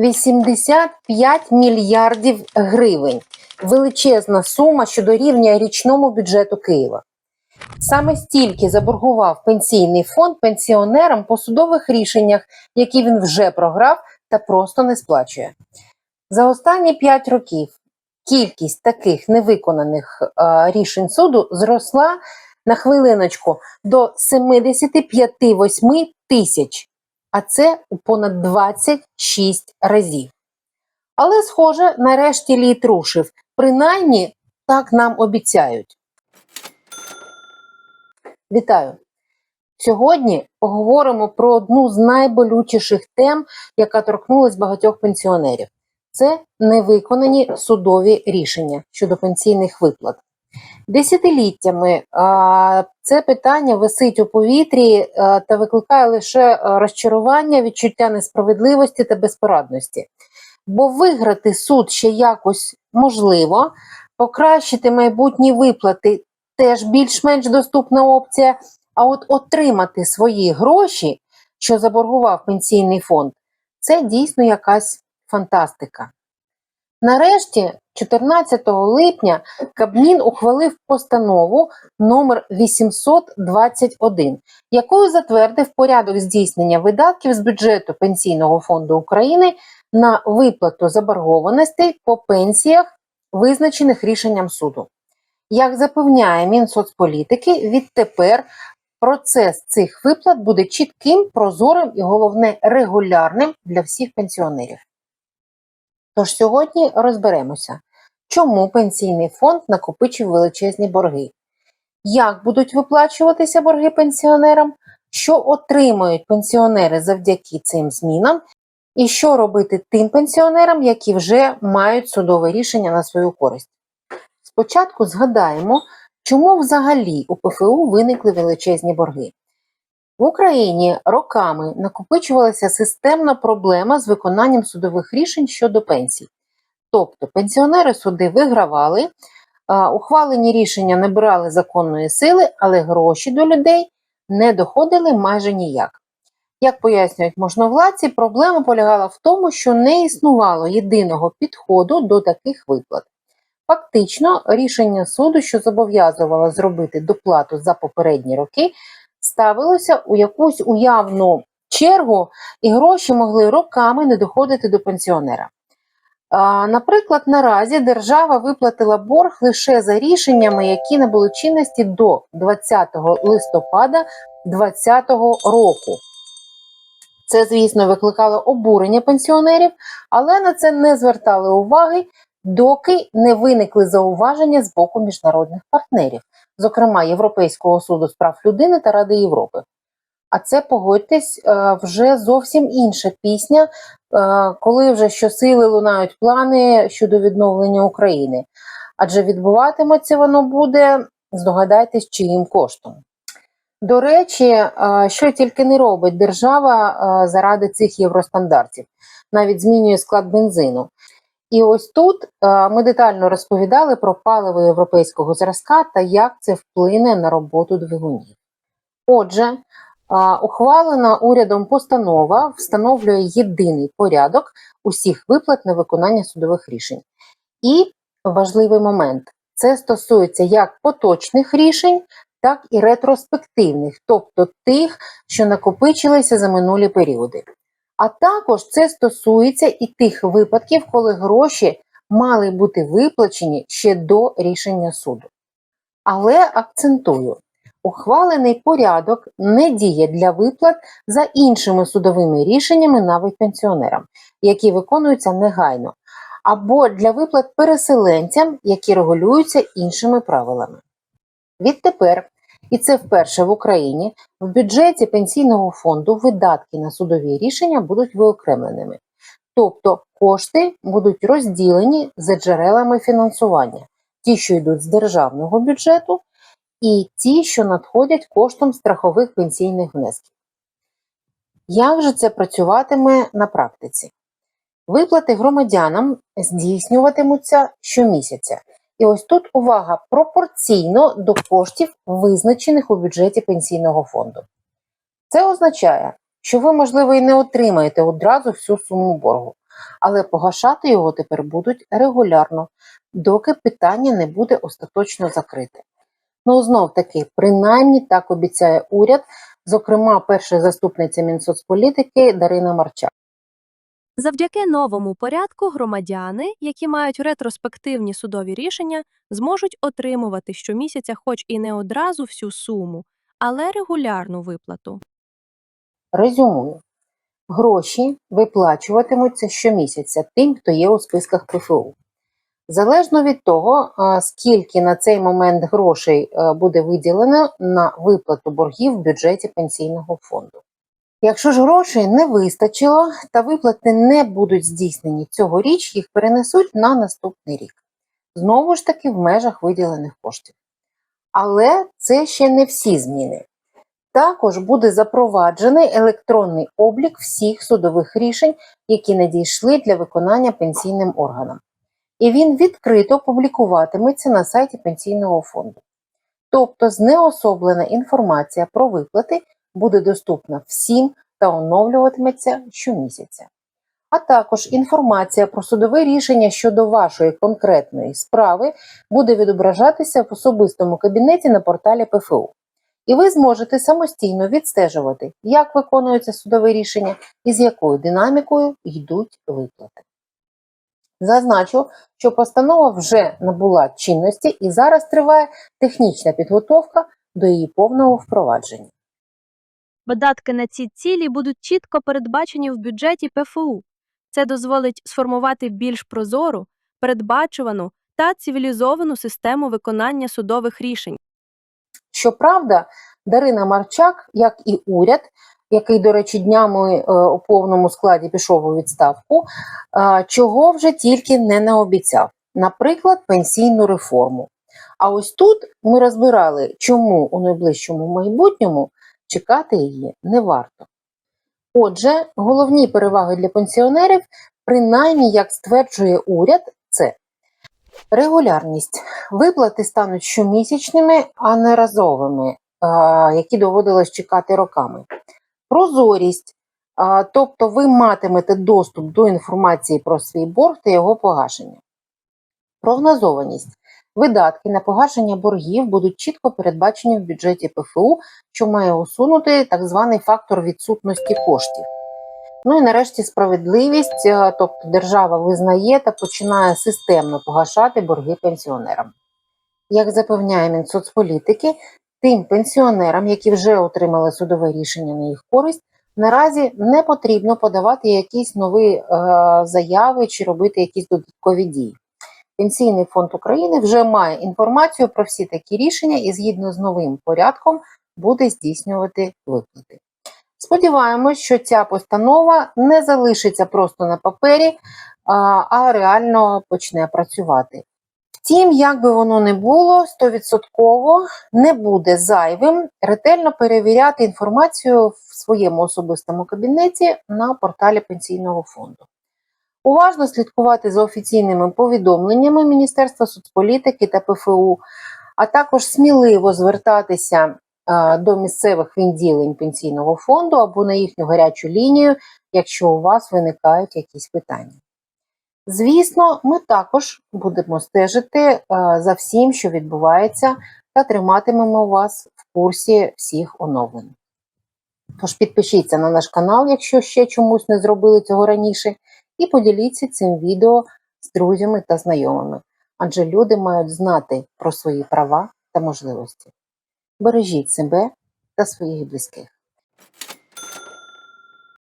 85 мільярдів гривень. Величезна сума, що дорівнює річному бюджету Києва. Саме стільки заборгував пенсійний фонд пенсіонерам по судових рішеннях, які він вже програв та просто не сплачує. За останні 5 років кількість таких невиконаних е, рішень суду зросла на хвилиночку до 75-8 тисяч, а це у понад 26 разів. Але, схоже, нарешті лід рушив. Принаймні, так нам обіцяють. Вітаю! Сьогодні поговоримо про одну з найболючіших тем, яка торкнулась багатьох пенсіонерів. Це невиконані судові рішення щодо пенсійних виплат. Десятиліттями це питання висить у повітрі та викликає лише розчарування, відчуття несправедливості та безпорадності. Бо виграти суд ще якось можливо, покращити майбутні виплати теж більш-менш доступна опція. А от отримати свої гроші, що заборгував пенсійний фонд, це дійсно якась фантастика. Нарешті, 14 липня, Кабмін ухвалив постанову номер 821, якою затвердив порядок здійснення видатків з бюджету Пенсійного фонду України на виплату заборгованостей по пенсіях, визначених рішенням суду. Як запевняє Мінсоцполітики, відтепер процес цих виплат буде чітким, прозорим і головне регулярним для всіх пенсіонерів. Тож сьогодні розберемося, чому пенсійний фонд накопичив величезні борги, як будуть виплачуватися борги пенсіонерам, що отримають пенсіонери завдяки цим змінам, і що робити тим пенсіонерам, які вже мають судове рішення на свою користь. Спочатку згадаємо, чому взагалі у ПФУ виникли величезні борги. В Україні роками накопичувалася системна проблема з виконанням судових рішень щодо пенсій. Тобто пенсіонери суди вигравали, ухвалені рішення набирали законної сили, але гроші до людей не доходили майже ніяк. Як пояснюють можновладці, проблема полягала в тому, що не існувало єдиного підходу до таких виплат. Фактично, рішення суду, що зобов'язувало зробити доплату за попередні роки, ставилося у якусь уявну чергу, і гроші могли роками не доходити до пенсіонера. Наприклад, наразі держава виплатила борг лише за рішеннями, які набули чинності до 20 листопада 2020 року. Це, звісно, викликало обурення пенсіонерів, але на це не звертали уваги, доки не виникли зауваження з боку міжнародних партнерів, зокрема Європейського суду з прав людини та Ради Європи. А це погодьтесь е, вже зовсім інша пісня, е, коли вже щосили лунають плани щодо відновлення України. Адже відбуватиметься воно буде, здогадайтесь, чиїм коштом. До речі, е, що тільки не робить держава заради цих євростандартів, навіть змінює склад бензину. І ось тут е, ми детально розповідали про паливо європейського зразка та як це вплине на роботу двигунів. Отже, е, ухвалена урядом постанова встановлює єдиний порядок усіх виплат на виконання судових рішень. І важливий момент: це стосується як поточних рішень, так і ретроспективних, тобто тих, що накопичилися за минулі періоди. А також це стосується і тих випадків, коли гроші мали бути виплачені ще до рішення суду. Але акцентую, ухвалений порядок не діє для виплат за іншими судовими рішеннями навіть пенсіонерам, які виконуються негайно, або для виплат переселенцям, які регулюються іншими правилами. Відтепер і це вперше в Україні в бюджеті пенсійного фонду видатки на судові рішення будуть виокремленими. Тобто кошти будуть розділені за джерелами фінансування, ті, що йдуть з державного бюджету, і ті, що надходять коштом страхових пенсійних внесків. Як же це працюватиме на практиці? Виплати громадянам здійснюватимуться щомісяця і ось тут увага пропорційно до коштів, визначених у бюджеті пенсійного фонду. Це означає, що ви, можливо, і не отримаєте одразу всю суму боргу, але погашати його тепер будуть регулярно, доки питання не буде остаточно закрите. Ну, знов таки, принаймні так обіцяє уряд, зокрема, перша заступниця Мінсоцполітики Дарина Марчак. Завдяки новому порядку громадяни, які мають ретроспективні судові рішення, зможуть отримувати щомісяця хоч і не одразу всю суму, але регулярну виплату. Резюмую. Гроші виплачуватимуться щомісяця тим, хто є у списках ПФУ. Залежно від того, скільки на цей момент грошей е, буде виділено на виплату боргів в бюджеті пенсійного фонду. Якщо ж грошей не вистачило та виплати не будуть здійснені цьогоріч, їх перенесуть на наступний рік. Знову ж таки в межах виділених коштів. Але це ще не всі зміни. Також буде запроваджений електронний облік всіх судових рішень, які надійшли для виконання пенсійним органам. І він відкрито публікуватиметься на сайті пенсійного фонду. Тобто знеособлена інформація про виплати буде доступна всім та оновлюватиметься щомісяця. А також інформація про судове рішення щодо вашої конкретної справи буде відображатися в особистому кабінеті на порталі ПФУ. І ви зможете самостійно відстежувати, як виконується судове рішення і з якою динамікою йдуть виплати. Зазначу, що постанова вже набула чинності і зараз триває технічна підготовка до її повного впровадження. Видатки на ці цілі будуть чітко передбачені в бюджеті ПФУ. Це дозволить сформувати більш прозору, передбачувану та цивілізовану систему виконання судових рішень. Щоправда, Дарина Марчак, як і уряд, який, до речі, днями е, у повному складі пішов у відставку, е, чого вже тільки не наобіцяв. Наприклад, пенсійну реформу. А ось тут ми розбирали, чому у найближчому майбутньому чекати її не варто. Отже, головні переваги для пенсіонерів, принаймні, як стверджує уряд, це регулярність. Виплати стануть щомісячними, а не разовими, які доводилось чекати роками. Прозорість, тобто ви матимете доступ до інформації про свій борг та його погашення. Прогнозованість. Видатки на погашення боргів будуть чітко передбачені в бюджеті ПФУ, що має усунути так званий фактор відсутності коштів. Ну і нарешті справедливість, е, тобто держава визнає та починає системно погашати борги пенсіонерам. Як запевняє Мінсоцполітики, тим пенсіонерам, які вже отримали судове рішення на їх користь, наразі не потрібно подавати якісь нові е, заяви чи робити якісь додаткові дії. Пенсійний фонд України вже має інформацію про всі такі рішення і згідно з новим порядком буде здійснювати виплати. Сподіваємось, що ця постанова не залишиться просто на папері, а, реально почне працювати. Втім, як би воно не було, 100% не буде зайвим ретельно перевіряти інформацію в своєму особистому кабінеті на порталі пенсійного фонду. Уважно слідкувати за офіційними повідомленнями Міністерства соцполітики та ПФУ, а також сміливо звертатися е, до місцевих відділень пенсійного фонду або на їхню гарячу лінію, якщо у вас виникають якісь питання. Звісно, ми також будемо стежити е, за всім, що відбувається, та триматимемо вас в курсі всіх оновлень. Тож підпишіться на наш канал, якщо ще чомусь не зробили цього раніше, і поділіться цим відео з друзями та знайомими, адже люди мають знати про свої права та можливості. Бережіть себе та своїх близьких.